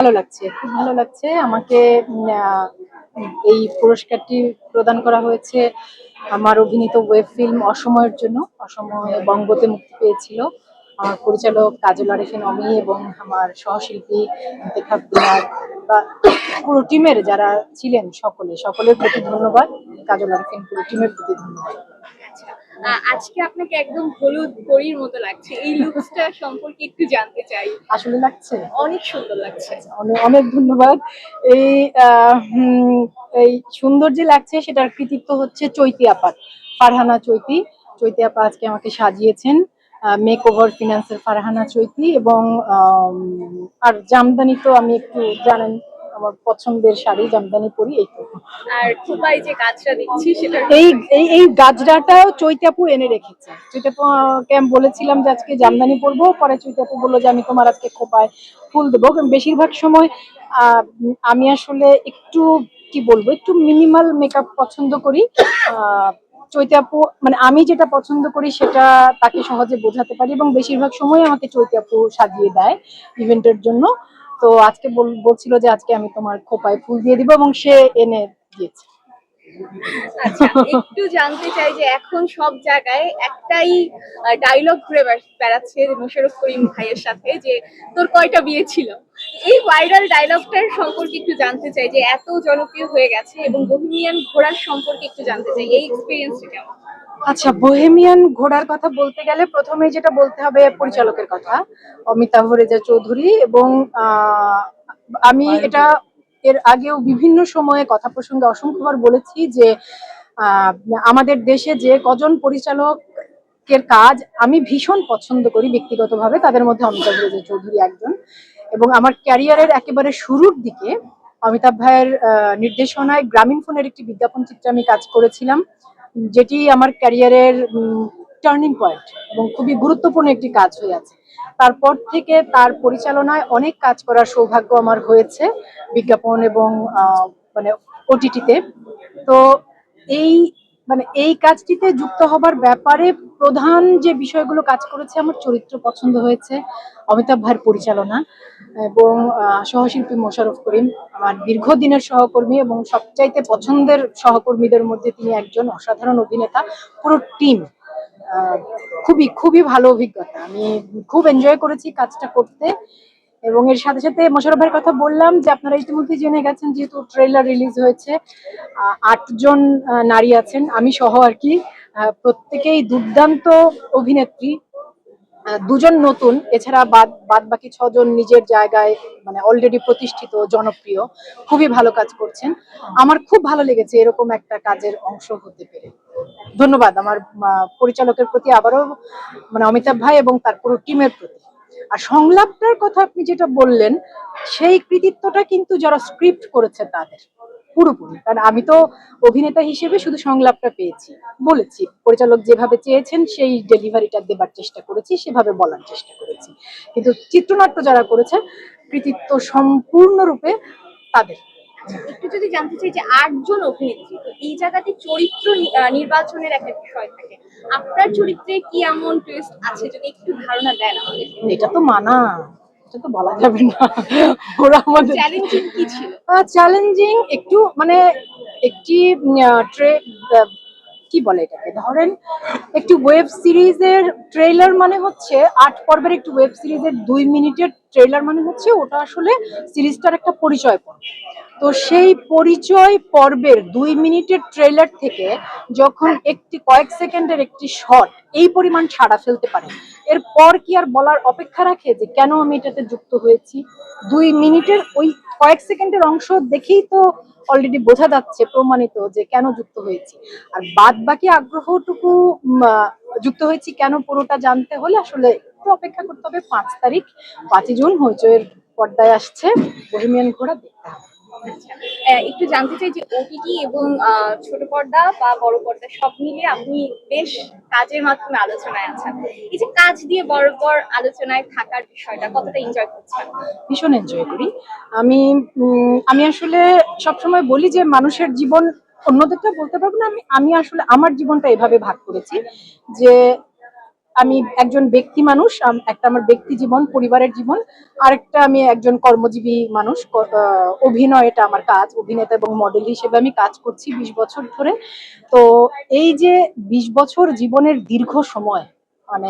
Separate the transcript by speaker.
Speaker 1: ভালো লাগছে, খুব ভালো লাগছে। আমাকে এই পুরস্কারটি প্রদান করা হয়েছে আমার অভিনীত ওয়েব ফিল্ম অসময়ের জন্য, অসময়ে বঙ্গতে মুক্তি পেয়েছিল। আমার পরিচালক কাজল আরেফিন অমি এবং আমার সহশিল্পী দিনার বা পুরো টিমের যারা ছিলেন সকলে, সকলের প্রতি ধন্যবাদ। কাজল আরেফিন পুরো টিমের প্রতি ধন্যবাদ।
Speaker 2: আজকে আপনাকে একদম হলুদ পরীর মতো লাগছে। এই লুকসটা সম্পর্কে একটু জানতে চাই।
Speaker 1: আসলে লাগছে।
Speaker 2: অনেক সুন্দর লাগছে।
Speaker 1: অনেক অনেক ধন্যবাদ। এই এই সুন্দর যে লাগছে সেটার কৃতিত্ব হচ্ছে চৈতি আপার ফারহানা চৈতি। চৈতি আপা আজকে আমাকে সাজিয়েছেন মেক ওভার ফিনান্সের ফারহানা চৈতি এবং আর জামদানি তো আমি একটু জানেন আমার পছন্দের শাড়ি জামদানি পরি এই
Speaker 2: আর যে দিচ্ছি সেটা
Speaker 1: এই এই চৈতাপু এনে রেখেছে। চৈতাপুকে আমি বলেছিলাম যে আজকে জামদানি পরবো পরে চৈতাপু বলল যে আমি তোমার আজকে খোপায় ফুল দেবো। বেশিরভাগ সময় আহ, আমি আসলে একটু কি বলব একটু মিনিমাল মেকআপ পছন্দ করি। আহ, চৈতাপু মানে আমি যেটা পছন্দ করি সেটা তাকে সহজে বোঝাতে পারি এবং বেশিরভাগ সময় আমাকে চৈতাপু সাজিয়ে দেয় ইভেন্টের জন্য। তো আজকে বলছিল যে আজকে আমি তোমার খোপায় ফুল দিয়ে দিব এবং সে এনে দিয়েছে।
Speaker 2: আচ্ছা একটু জানতে চাই যে এখন সব জায়গায় একটাই ডায়লগ ঘুরে বেড়া- বেড়াচ্ছে যে মোশাররফ করিম ভাইয়ের সাথে যে তোর কয়টা বিয়ে ছিল? এই ভাইরাল ডায়লগটার সম্পর্কে একটু জানতে চাই যে এত জনপ্রিয় হয়ে গেছে এবং বহিমিয়ান ঘোরার সম্পর্কে একটু জানতে চাই। এই এক্সপিরিয়েন্সটা কেমন?
Speaker 1: আচ্ছা বোহেমিয়ান ঘোড়ার কথা বলতে গেলে প্রথমে যেটা বলতে হবে পরিচালকের কথা অমিতাভ রেজা চৌধুরী এবং আমি এটা এর আগেও বিভিন্ন সময়ে কথা প্রসঙ্গে অসংখ্যবার বলেছি যে আমাদের দেশে যে কজন পরিচালকের কাজ আমি ভীষণ পছন্দ করি ব্যক্তিগতভাবে তাদের মধ্যে অমিতাভ রেজা চৌধুরী একজন এবং আমার ক্যারিয়ারের একেবারে শুরুর দিকে অমিতাভ ভাইয়ের আহ, নির্দেশনায় গ্রামীণ ফোনের একটি বিজ্ঞাপন চিত্রে আমি কাজ করেছিলাম। যেটি আমার ক্যারিয়ারের টার্নিং পয়েন্ট এবং খুবই গুরুত্বপূর্ণ একটি কাজ হয়ে আছে। তারপর থেকে তার পরিচালনায় অনেক কাজ করার সৌভাগ্য আমার হয়েছে বিজ্ঞাপন এবং মানে ওটিটিতে তো এই মানে এই কাজটিতে যুক্ত হবার ব্যাপারে প্রধান যে বিষয়গুলো কাজ করেছে আমার চরিত্র পছন্দ হয়েছে, অমিতাভ ভাইয়ের পরিচালনা এবং সহশিল্পী মোশারফ করিম, আমার দীর্ঘদিনের সহকর্মী এবং সবচাইতে পছন্দের সহকর্মীদের মধ্যে তিনি একজন অসাধারণ অভিনেতা। পুরো টিম খুবই খুবই ভালো অভিজ্ঞতা। আমি খুব এনজয় করেছি কাজটা করতে। এবং এর সাথে সাথে মোশাররফ ভাইয়ের কথা বললাম যে আপনারা ইতিমধ্যে জেনে গেছেন যেহেতু ট্রেলার রিলিজ হয়েছে আটজন নারী আছেন, আমি সহ আর কি প্রত্যেকেই দুর্দান্ত অভিনেত্রী দুজন নতুন, এছাড়া বাদ বাদ বাকি ছজন নিজের জায়গায় মানে অলরেডি প্রতিষ্ঠিত, জনপ্রিয়, খুবই ভালো কাজ করছেন। আমার খুব ভালো লেগেছে এরকম একটা কাজের অংশ হতে পেরে। ধন্যবাদ আমার পরিচালকের প্রতি আবারও মানে অমিতাভ ভাই এবং তার পুরো টিমের প্রতি। আর সংলাপটার কথা আপনি যেটা বললেন, সেই কৃতিত্বটা কিন্তু যারা স্ক্রিপ্ট করেছে তাদের, পুরোপুরি। কারণ আমি তো অভিনেতা হিসেবে শুধু সংলাপটা পেয়েছি, বলেছি। পরিচালক যেভাবে চেয়েছেন, সেই ডেলিভারিটা দেবার চেষ্টা করেছি, সেভাবে বলার চেষ্টা করেছি। কিন্তু চিত্রনাট্য যারা করেছে কৃতিত্ব সম্পূর্ণরূপে তাদের।
Speaker 2: একটু যদি জানতে চাই যে আটজন অভিনেত্রী তো এই জায়গাতে চরিত্র নির্বাচনের একটা বিষয় থাকে। আপনার চরিত্রে কি এমন টুইস্ট আছে যদি একটু ধারণা দেন আমাদের?
Speaker 1: এটা তো মানা এটা তো বলা যাবে না। ওরা আমাদের
Speaker 2: চ্যালেঞ্জিং কি ছিল?
Speaker 1: চ্যালেঞ্জিং একটু মানে একটি ট্রে কি বলে এটাকে? ধরেন একটি ওয়েব সিরিজের ট্রেলার মানে হচ্ছে আট পর্বের একটি ওয়েব সিরিজের দুই মিনিটের ট্রেলার মানে হচ্ছে ওটা আসলে সিরিজটার একটা পরিচয় পর্ব। তো সেই পরিচয় পর্বের দুই মিনিটের ট্রেলার থেকে যখন একটি কয়েক সেকেন্ডের একটি শট এই পরিমাণ ছাড়া ফেলতে পারে, এরপর কি আর বলার অপেক্ষা রাখে যে কেন আমি এটাতে যুক্ত হয়েছি? দুই মিনিটের ওই কয়েক সেকেন্ডের অংশ দেখেই তো অলরেডি বোঝা যাচ্ছে, প্রমাণিত যে কেন যুক্ত হয়েছি। আর বাদ বাকি আগ্রহটুকু যুক্ত হয়েছি কেন পুরোটা জানতে হলে আসলে একটু অপেক্ষা করতে হবে পাঁচ তারিখ পাঁচই জুন হইচয়ের পর্দায় আসছে বহিমিয়ান ঘোড়া দেখতে। হবে
Speaker 2: আচ্ছা, একটু জানতে চাই যে ওটিটি এবং ছোট পর্দা বা বড় পর্দা সব মিলিয়ে আপনি বেশ কাজের মাধ্যমে আলোচনায় আছেন। এই যে কাজ দিয়ে বরাবর আলোচনায় থাকার বিষয়টা কতটা এনজয় করছেন?
Speaker 1: ভীষণ এনজয় করি। আমি আমি আসলে সবসময় বলি যে মানুষের জীবন অন্যদেরটা বলতে পারব না আমি আমি আসলে আমার জীবনটা এভাবে ভাগ করেছি যে আমি একজন ব্যক্তি মানুষ একটা আমার ব্যক্তি জীবন, পরিবারের জীবন, আরেকটা আমি একজন কর্মজীবী মানুষ অভিনয় এটা আমার কাজ, অভিনেতা এবং মডেল হিসেবে আমি কাজ করছি বিশ বছর ধরে। তো এই যে বিশ বছর জীবনের দীর্ঘ সময় মানে